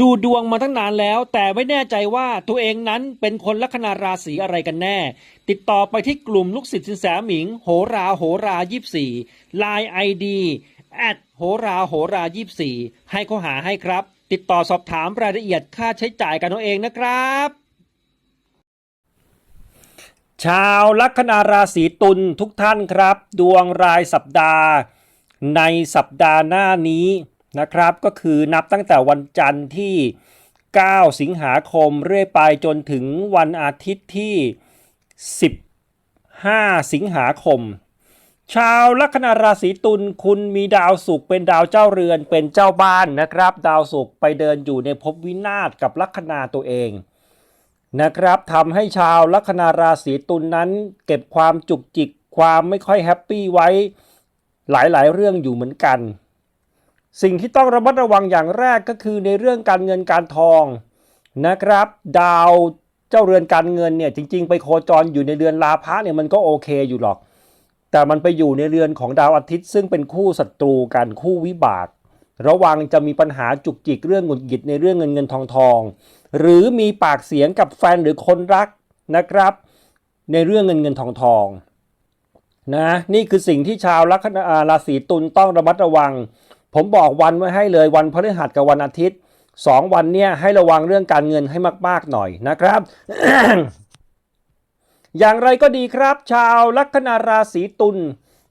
ดูดวงมาตั้งนานแล้ว แต่ไม่แน่ใจว่าตัวเองนั้นเป็นคนลัคนาราศีอะไรกันแน่ ติดต่อไปที่กลุ่มลูกศิษย์สินแสหมิง โหราโหรายี่สี่ไลน์ไอดีแอดโหราโหรายี่สี่ให้เขาหาให้ครับ ติดต่อสอบถามรายละเอียดค่าใช้จ่ายกันเอาเองนะครับ ชาวลัคนาราศีตุลทุกท่านครับ ดวงรายสัปดาห์ ในสัปดาห์หน้านี้ นะครับ ก็คือนับตั้งแต่วันจันทร์ที่ 9 สิงหาคมเรื่อยไปจนถึงวันอาทิตย์ที่ 15 สิงหาคม ชาวลัคนาราศีตุลคุณมีดาวศุกร์เป็นดาวเจ้าเรือนเป็นเจ้าบ้านนะครับ ดาวศุกร์ไปเดินอยู่ในภพวินาศกับลัคนาตัวเองนะครับทำให้ชาวลัคนาราศีตุลนนั้นเก็บความจุกจิกความไม่ค่อยแฮปปี้ไว้หลายๆ เรื่องอยู่เหมือนกัน สิ่งที่ต้องระมัดระวังอย่างแรกก็คือในเรื่องการเงินการทองนะครับ ดาวเจ้าเรือนการเงินเนี่ยจริง ๆ ไปโคจรอยู่ในเดือนลาภะเนี่ยมันก็โอเคอยู่หรอก แต่มันไปอยู่ในเรือนของดาวอาทิตย์ ซึ่งเป็นคู่ศัตรูกันคู่วิบาก ระวังจะมีปัญหาจุกจิกเรื่องหงุดหงิดในเรื่องเงินเงินทองทองหรือมีปากเสียงกับแฟนหรือคนรักนะครับ ในเรื่องเงินเงินทองทองนะนี่คือสิ่งที่ชาวลัคนาอ่าราศีตุลต้องระมัดระวัง ผมบอกวันไว้ให้เลยวันพฤหัสกับวันอาทิตย์สองวันเนี่ยให้ระวังเรื่องการเงินให้มากๆหน่อยนะครับ อย่างไรก็ดีครับ ชาวลัคนาราศีตุล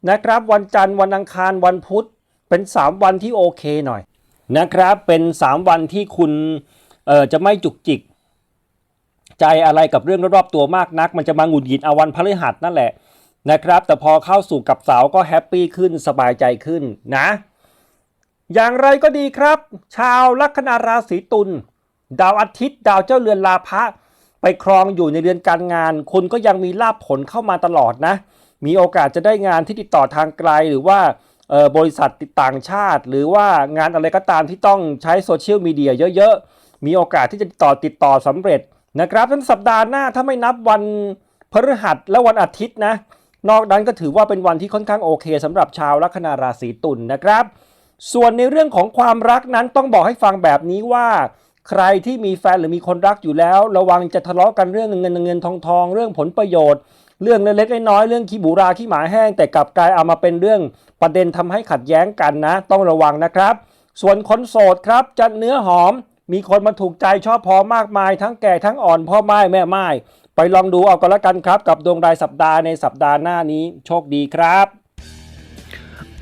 นะครับ วันจันทร์วันอังคารวันพุธเป็น 3 วันที่โอเคหน่อยนะครับ เป็น 3 วันที่คุณเอ่อจะไม่จุกจิก ใจอะไรกับเรื่องรอบๆตัวมากนัก มันจะมาหงุดหงิดเอาวันพฤหัสนั่นแหละนะครับ แต่พอเข้าสู่กับเสาร์ก็แฮปปี้ขึ้นสบายใจขึ้นนะ อย่างไรก็ดีครับ ชาวลัคนาราศีตุลดาวอาทิตย์ ดาวเจ้าเรือนลาภะไปครองอยู่ในเรือนการงาน คุณก็ยังมีลาภผลเข้ามาตลอดนะ มีโอกาสจะได้งานที่ติดต่อทางไกลหรือว่าบริษัทติดต่างชาติ หรือว่างานอะไรก็ตามที่ต้องใช้โซเชียลมีเดียเยอะๆ มีโอกาสที่จะติดต่อติดต่อสำเร็จนะครับทั้งสัปดาห์หน้าถ้าไม่นับวันพฤหัสและวันอาทิตย์นะ นอกนั้นก็ถือว่าเป็นวันที่ค่อนข้างโอเคสำหรับชาวลัคนาราศีตุลนะครับ ส่วนในเรื่องของความรักนั้นต้องบอกให้ฟังแบบนี้ว่า ใครที่มีแฟนหรือมีคนรักอยู่แล้ว ระวังจะทะเลาะกันเรื่องเงินเงินทองทองเรื่องผลประโยชน์ เรื่องเล็กๆน้อยๆเรื่องขี้บูราขี้หมาแห้ง แต่กลับกลายเอามาเป็นเรื่องประเด็นทำให้ขัดแย้งกันนะ ต้องระวังนะครับ ส่วนคนโสดครับจะเนื้อหอม มีคนมาถูกใจชอบพอมากมาย ทั้งแก่ทั้งอ่อนพ่อไม้แม่ไม้ไปลองดูเอาก็แล้วกันครับ กับดวงรายสัปดาห์ในสัปดาห์หน้านี้โชคดีครับ